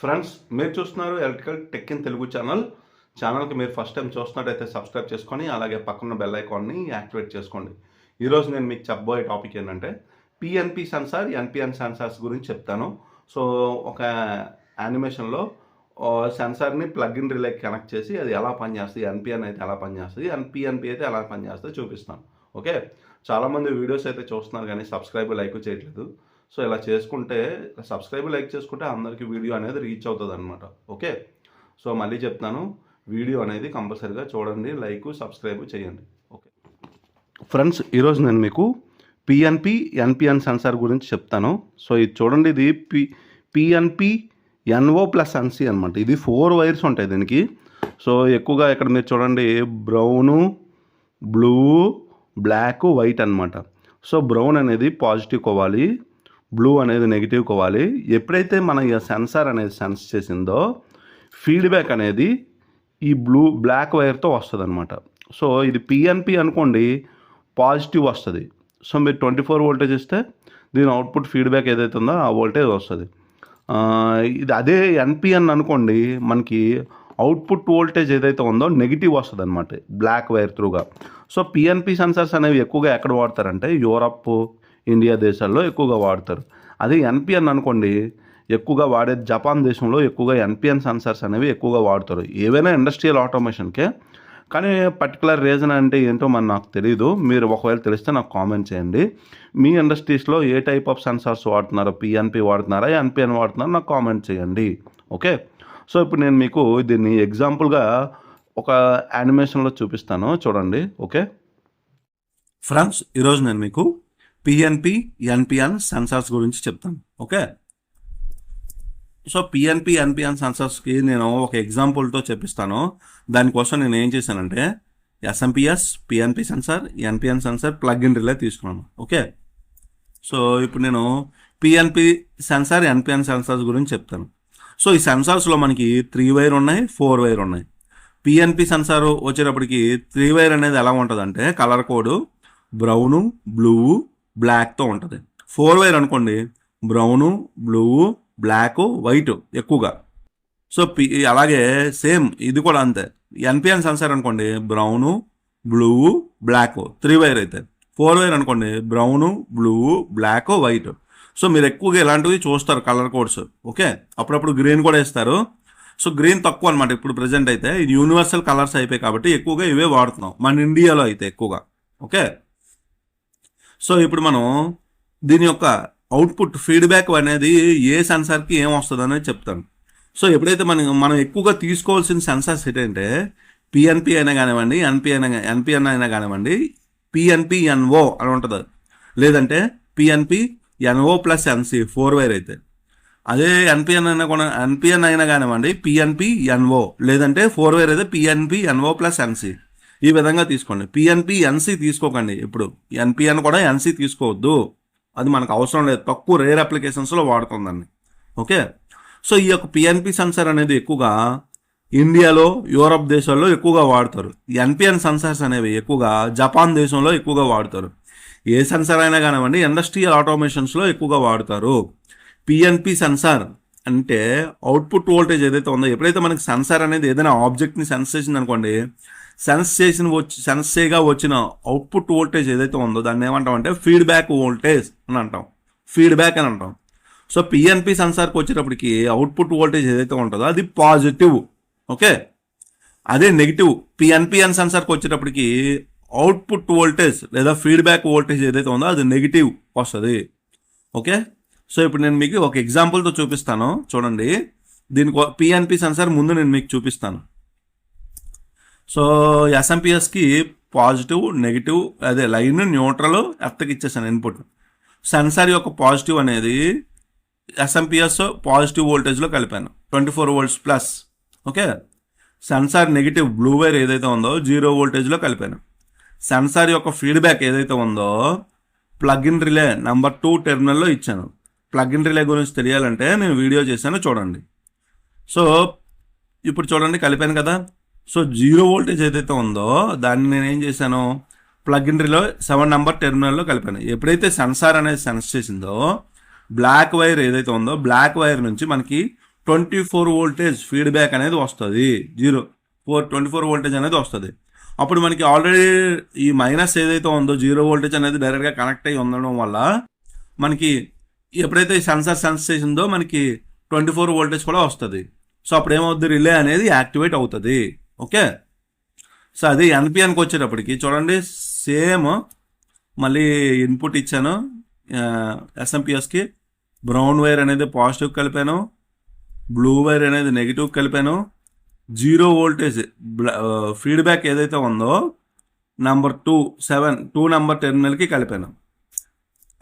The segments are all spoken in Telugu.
ఫ్రెండ్స్ మీరు చూస్తున్నారు electrical tech in Telugu channel. ఛానల్కి మీరు ఫస్ట్ టైం చూస్తున్నట్టయితే సబ్స్క్రైబ్ చేసుకొని అలాగే పక్కన బెల్ ఐకాన్ని యాక్టివేట్ చేసుకోండి. ఈరోజు నేను మీకు చెప్పబోయే టాపిక్ ఏంటంటే పిఎన్పి సెన్సార్ ఎన్పిఎన్ సెన్సార్స్ గురించి చెప్తాను. సో ఒక యానిమేషన్లో సెన్సార్ని ప్లగ్ ఇన్ రిలే కనెక్ట్ చేసి అది ఎలా పనిచేస్తుంది ఎన్పిఎన్ అయితే ఎలా పనిచేస్తుంది ఎన్పిఎన్పి అయితే ఎలా పనిచేస్తుంది చూపిస్తాను. ఓకే? చాలామంది వీడియోస్ అయితే చూస్తున్నారు కానీ సబ్స్క్రైబ్ లైక్ చేయట్లేదు. సో ఇలా చేసుకుంటే సబ్స్క్రైబ్ లైక్ చేసుకుంటే అందరికీ వీడియో అనేది రీచ్ అవుతుంది అనమాట ఓకే? సో మళ్ళీ చెప్తాను. వీడియో అనేది కంపల్సరీగా చూడండి లైక్ సబ్స్క్రైబ్ చేయండి. ఓకే? ఫ్రెండ్స్ ఈరోజు నేను మీకు పిఎన్పి ఎన్పిఎన్ సెన్సార్ గురించి చెప్తాను. సో ఇది చూడండి ఇది P PNP NO plus NC అనమాట ఇది ఫోర్ వైర్స్ ఉంటాయి దీనికి. సో ఎక్కువగా ఇక్కడ మీరు చూడండి బ్రౌను బ్లూ బ్లాక్ వైట్ అనమాట సో బ్రౌన్ అనేది పాజిటివ్ కోవాలి బ్లూ అనేది నెగిటివ్ కోవాలి ఎప్పుడైతే మన ఈ సెన్సార్ అనేది సెన్స్ చేసిందో ఫీడ్బ్యాక్ అనేది ఈ బ్లూ బ్లాక్ వైర్తో వస్తుంది అనమాట సో ఇది పిఎన్పి అనుకోండి పాజిటివ్ వస్తుంది. సో మీరు ట్వంటీ ఫోర్ వోల్టేజ్ ఇస్తే దీని అవుట్పుట్ ఫీడ్బ్యాక్ ఏదైతే ఉందో ఆ వోల్టేజ్ వస్తుంది. ఇది అదే ఎన్పిఎన్ అనుకోండి మనకి అవుట్పుట్ వోల్టేజ్ ఏదైతే ఉందో నెగిటివ్ వస్తుంది అనమాట బ్లాక్ వైర్ త్రూగా సో పిఎన్పి సెన్సార్స్ అనేవి ఎక్కువగా ఎక్కడ వాడతారంటే యూరప్ ఇండియా దేశాల్లో ఎక్కువగా వాడతారు. అదే ఎన్పిఎన్ అనుకోండి ఎక్కువగా వాడే జపాన్ దేశంలో ఎక్కువగా ఎన్పిఎన్ సెన్సార్స్ అనేవి ఎక్కువగా వాడతారు. ఏవైనా ఇండస్ట్రియల్ ఆటోమేషన్కే. కానీ పర్టికులర్ రీజన్ అంటే ఏంటో మరి నాకు తెలియదు మీరు ఒకవేళ తెలిస్తే నాకు కామెంట్ చేయండి. మీ ఇండస్ట్రీస్లో ఏ టైప్ ఆఫ్ సెన్సార్స్ వాడుతున్నారో పిఎన్పి వాడుతున్నారా ఎన్పిఎన్ వాడుతున్నారో నాకు కామెంట్ చేయండి. ఓకే? సో ఇప్పుడు నేను మీకు దీన్ని ఎగ్జాంపుల్గా ఒక యానిమేషన్లో చూపిస్తాను. చూడండి. ఓకే? ఫ్రెండ్స్ ఈరోజు నేను మీకు పిఎన్పి ఎన్పిఎన్ సెన్సార్స్ గురించి చెప్తాను ఓకే? సో పిఎన్పి ఎన్పిఎన్ సెన్సార్స్కి నేను ఒక ఎగ్జాంపుల్తో చెప్పిస్తాను. దానికోసం నేను ఏం చేశానంటే SMPS PNP sensor NPN sensor plug in relay తీసుకున్నాను. ఓకే? సో ఇప్పుడు నేను పిఎన్పి సెన్సార్ ఎన్పిఎన్ సెన్సార్స్ గురించి చెప్తాను. సో ఈ సెన్సార్స్లో మనకి త్రీ వైర్ ఉన్నాయి ఫోర్ వైర్ ఉన్నాయి. పిఎన్పి సెన్సార్ వచ్చేటప్పటికి త్రీ వైర్ అనేది ఎలా ఉంటుందంటే కలర్ కోడ్ బ్రౌను బ్లూ బ్లాక్తో ఉంటుంది. ఫోర్ వైర్ అనుకోండి బ్రౌను బ్లూ బ్లాక్ వైట్ ఎక్కువగా. సో పి అలాగే సేమ్ ఇది కూడా అంతే. ఎన్పిఎన్ సెన్సార్ అనుకోండి brown blue black three wire అయితే. ఫోర్ వైర్ అనుకోండి brown blue black white so మీరు ఎక్కువగా ఇలాంటివి చూస్తారు కలర్ కోడ్స్ ఓకే అప్పుడప్పుడు గ్రీన్ కూడా ఇస్తారు సో గ్రీన్ తక్కువ అనమాట ఇప్పుడు ప్రజెంట్ అయితే. ఇది యూనివర్సల్ కలర్స్ అయిపోయాయి కాబట్టి ఎక్కువగా ఇవే వాడుతున్నాం. మన ఇండియాలో అయితే ఎక్కువగా. ఓకే సో ఇప్పుడు మనం దీని యొక్క అవుట్పుట్ ఫీడ్బ్యాక్ అనేది ఏ సెన్సార్కి ఏం వస్తుంది అనేది చెప్తాను సో ఎప్పుడైతే మనం మనం ఎక్కువగా తీసుకోవాల్సిన సెన్సార్స్ ఏంటంటే పిఎన్పి అయినా కానివ్వండి ఎన్పి అయినా ఎన్పిఎన్ అయినా కానివ్వండి పిఎన్పి ఎన్ఓ అని ఉంటుంది లేదంటే PNP NO plus NC four wire అయితే అదే ఎన్పిఎన్ అయినా కూడా ఎన్పిఎన్ అయినా కానివ్వండి పిఎన్పి ఎన్ఓ లేదంటే ఫోర్ వైర్ అయితే పిఎన్పి ఎన్ఓ ప్లస్ ఎన్సి ఈ విధంగా తీసుకోండి. పిఎన్పి ఎన్సి తీసుకోకండి ఇప్పుడు ఎన్పిఎన్ కూడా ఎన్సి తీసుకోవద్దు. అది మనకు అవసరం లేదు. తక్కువ రేర్ అప్లికేషన్స్లో వాడుతుందండి ఓకే? సో ఈ యొక్క పిఎన్పి సెన్సార్ అనేది ఎక్కువగా ఇండియాలో యూరప్ దేశాల్లో ఎక్కువగా వాడతారు. ఎన్పిఎన్ సెన్సార్స్ అనేవి ఎక్కువగా జపాన్ దేశంలో ఎక్కువగా వాడతారు. ఏ సెన్సార్ అయినా కానివ్వండి ఇండస్ట్రియల్ ఆటోమేషన్స్లో ఎక్కువగా వాడతారు. పిఎన్పి సెన్సార్ అంటే అవుట్పుట్ వోల్టేజ్ ఏదైతే ఉందో ఎప్పుడైతే మనకి సెన్సార్ అనేది ఏదైనా ఆబ్జెక్ట్ని సెన్స్ చేసింది అనుకోండి సెన్స్ చేసిన వచ్చి సెన్స్ చేయగా వచ్చిన అవుట్పుట్ వోల్టేజ్ ఏదైతే ఉందో దాన్ని ఏమంటాం అంటే ఫీడ్బ్యాక్ వోల్టేజ్ అని అంటాం. ఫీడ్బ్యాక్ అని అంటాం. సో పిఎన్పి సెన్సార్కి వచ్చేటప్పటికి అవుట్పుట్ వోల్టేజ్ ఏదైతే ఉంటుందో అది పాజిటివ్ ఓకే అదే నెగిటివ్ పిఎన్పిఎన్ సెన్సార్కి వచ్చేటప్పటికి అవుట్పుట్ వోల్టేజ్ లేదా ఫీడ్బ్యాక్ వోల్టేజ్ ఏదైతే ఉందో అది నెగిటివ్ వస్తుంది. ఓకే సో ఇప్పుడు నేను మీకు ఒక ఎగ్జాంపుల్తో చూపిస్తాను. చూడండి. దీనికి పిఎన్పి సెన్సార్ ముందు నేను మీకు చూపిస్తాను. సో ఎస్ఎంపిఎస్కి పాజిటివ్ నెగిటివ్ అదే లైన్ న్యూట్రల్ ఎర్త్కి ఇచ్చేసాను ఇన్పుట్ సెన్సార్ యొక్క పాజిటివ్ అనేది ఎస్ఎంపిఎస్ పాజిటివ్ వోల్టేజ్లో కలిపాను. Twenty four volts plus okay sensor negative blue wire ఏదైతే ఉందో జీరో వోల్టేజ్లో కలిపాను. సెన్సార్ యొక్క ఫీడ్బ్యాక్ ఏదైతే ఉందో plug in relay number two టెర్మినల్లో ఇచ్చాను. ప్లగ్ ఇన్ రిలే గురించి తెలియాలంటే నేను వీడియో చేశాను చూడండి. సో ఇప్పుడు చూడండి కలిపాను కదా. సో జీరో వోల్టేజ్ ఏదైతే ఉందో దాన్ని నేను ఏం చేశాను? ప్లగ్ ఇంట్రీలో సెవెన్ నెంబర్ టెర్మినల్లో కలిపాను. ఎప్పుడైతే సెన్సార్ అనేది సెన్స్ చేసిందో బ్లాక్ వైర్ ఏదైతే ఉందో బ్లాక్ వైర్ నుంచి మనకి ట్వంటీ ఫోర్ వోల్టేజ్ ఫీడ్బ్యాక్ అనేది వస్తుంది. Zero four twenty four voltage అనేది వస్తుంది. అప్పుడు మనకి ఆల్రెడీ ఈ మైనస్ ఏదైతే ఉందో జీరో వోల్టేజ్ అనేది డైరెక్ట్గా కనెక్ట్ అయ్యి ఉండడం వల్ల మనకి ఎప్పుడైతే సెన్సార్ సెన్స్ చేసిందో మనకి ట్వంటీ ఫోర్ వోల్టేజ్ కూడా వస్తుంది. సో అప్పుడు ఏమవుద్ది రిలే అనేది యాక్టివేట్ అవుతుంది. ఓకే? సో అది ఎన్పిఎన్కి వచ్చేటప్పటికి చూడండి సేమ్ మళ్ళీ ఇన్పుట్ ఇచ్చాను. ఎస్ఎంపిఎస్కి బ్రౌన్ వైర్ అనేది పాజిటివ్ కలిపాను. బ్లూ వైర్ అనేది నెగిటివ్ కలిపాను. జీరో వోల్టేజ్ ఫీడ్బ్యాక్ ఏదైతే ఉందో number two seven two number టెర్మినల్కి కలిపాను.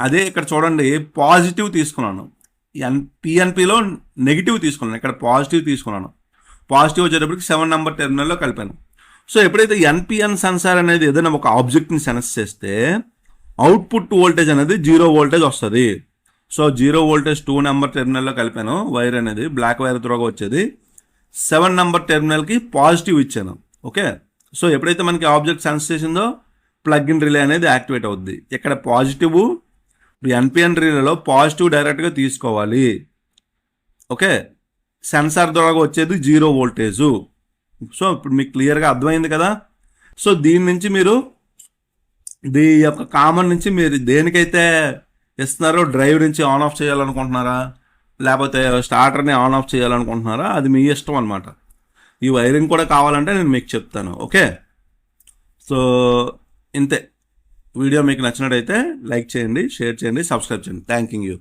అదే ఇక్కడ చూడండి పాజిటివ్ తీసుకున్నాను. ఎన్ పిఎన్పిలో నెగిటివ్ తీసుకున్నాను. ఇక్కడ పాజిటివ్ తీసుకున్నాను. పాజిటివ్ వచ్చేటప్పటికి సెవెన్ నెంబర్ టెర్మినల్లో కలిపాను. సో ఎప్పుడైతే ఎన్పిఎన్ సెన్సార్ అనేది ఏదైనా ఒక ఆబ్జెక్ట్ని సెన్స్ చేస్తే అవుట్పుట్ వోల్టేజ్ అనేది జీరో వోల్టేజ్ వస్తుంది. So zero voltage two number టెర్మినల్లో కలిపాను. వైర్ అనేది బ్లాక్ వైర్ త్రోగా వచ్చేది. సెవెన్ నెంబర్ టెర్మినల్కి పాజిటివ్ ఇచ్చాను. ఓకే? సో ఎప్పుడైతే మనకి ఆబ్జెక్ట్ సెన్స్ చేసిందో ప్లగ్ ఇన్ రిలే అనేది యాక్టివేట్ అవుద్ది. ఇక్కడ పాజిటివ్ ఎన్పిఎన్ రిలేలో పాజిటివ్ డైరెక్ట్గా తీసుకోవాలి. ఓకే? సెన్సార్ ద్వారా వచ్చేది జీరో వోల్టేజు. సో ఇప్పుడు మీకు క్లియర్గా అర్థమైంది కదా? సో దీని నుంచి మీరు దీ యొక్క కామన్ నుంచి మీరు దేనికైతే ఇస్తున్నారో డ్రైవ్ నుంచి ఆన్ ఆఫ్ చేయాలనుకుంటున్నారా? లేకపోతే స్టార్టర్ని ఆన్ ఆఫ్ చేయాలనుకుంటున్నారా? అది మీ ఇష్టం అనమాట ఈ వైరింగ్ కూడా కావాలంటే నేను మీకు చెప్తాను ఓకే? సో ఇంతే. వీడియో మీకు నచ్చినట్టయితే లైక్ చేయండి షేర్ చేయండి సబ్స్క్రైబ్ చేయండి. Thank you.